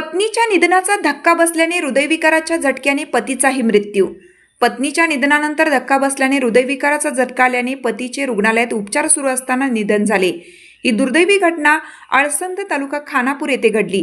पत्नीच्या निधनाचा धक्का बसल्याने हृदयविकाराच्या झटक्याने पतीचाही मृत्यू. पत्नीच्या निधनानंतर धक्का बसल्याने हृदयविकाराचा झटका आल्याने पतीचे रुग्णालयात उपचार सुरू असताना निधन झाले. ही दुर्दैवी घटना आळसंद तालुका खानापूर येथे घडली.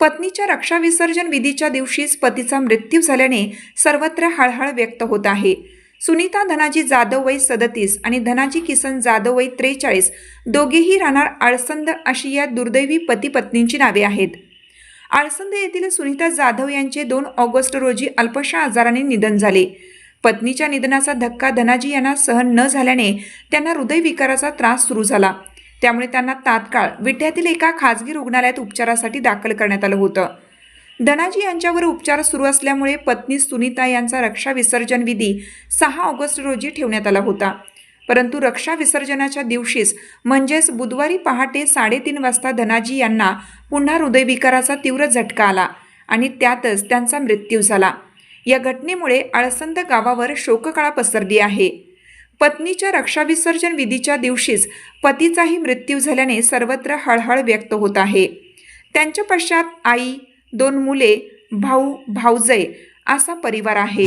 पत्नीच्या रक्षा विसर्जन विधीच्या दिवशीच पतीचा मृत्यू झाल्याने सर्वत्र हळहळ व्यक्त होत आहे. सुनीता धनाजी जाधव वय सदतीस आणि धनाजी किसन जाधव वय त्रेचाळीस दोघेही राहणार आळसंद अशी या दुर्दैवी पती पत्नींची नावे आहेत. आळसंद येथील सुनीता जाधव यांचे दोन ऑगस्ट रोजी अल्पशा आजाराने निधन झाले. पत्नीच्या निधनाचा धक्का धनाजी यांना सहन न झाल्याने त्यांना हृदयविकाराचा त्रास सुरू झाला. त्यामुळे त्यांना तात्काळ विठ्यातील एका खाजगी रुग्णालयात उपचारासाठी दाखल करण्यात आलं होतं. धनाजी यांच्यावर उपचार सुरू असल्यामुळे पत्नी सुनीता यांचा रक्षा विसर्जन विधी सहा ऑगस्ट रोजी ठेवण्यात आला होता. परंतु रक्षा विसर्जनाच्या दिवशीच म्हणजेच बुधवारी पहाटे साडेतीन वाजता धनाजी यांना पुन्हा हृदयविकाराचा तीव्र झटका आला आणि त्यातच त्यांचा मृत्यू झाला. या घटनेमुळे आळसंद गावावर शोककळा पसरली आहे. पत्नीच्या रक्षाविसर्जन विधीच्या दिवशीच पतीचाही मृत्यू झाल्याने सर्वत्र हळहळ व्यक्त होत आहे. त्यांच्या पश्चात आई दोन मुले भाऊ भाऊजय असा परिवार आहे.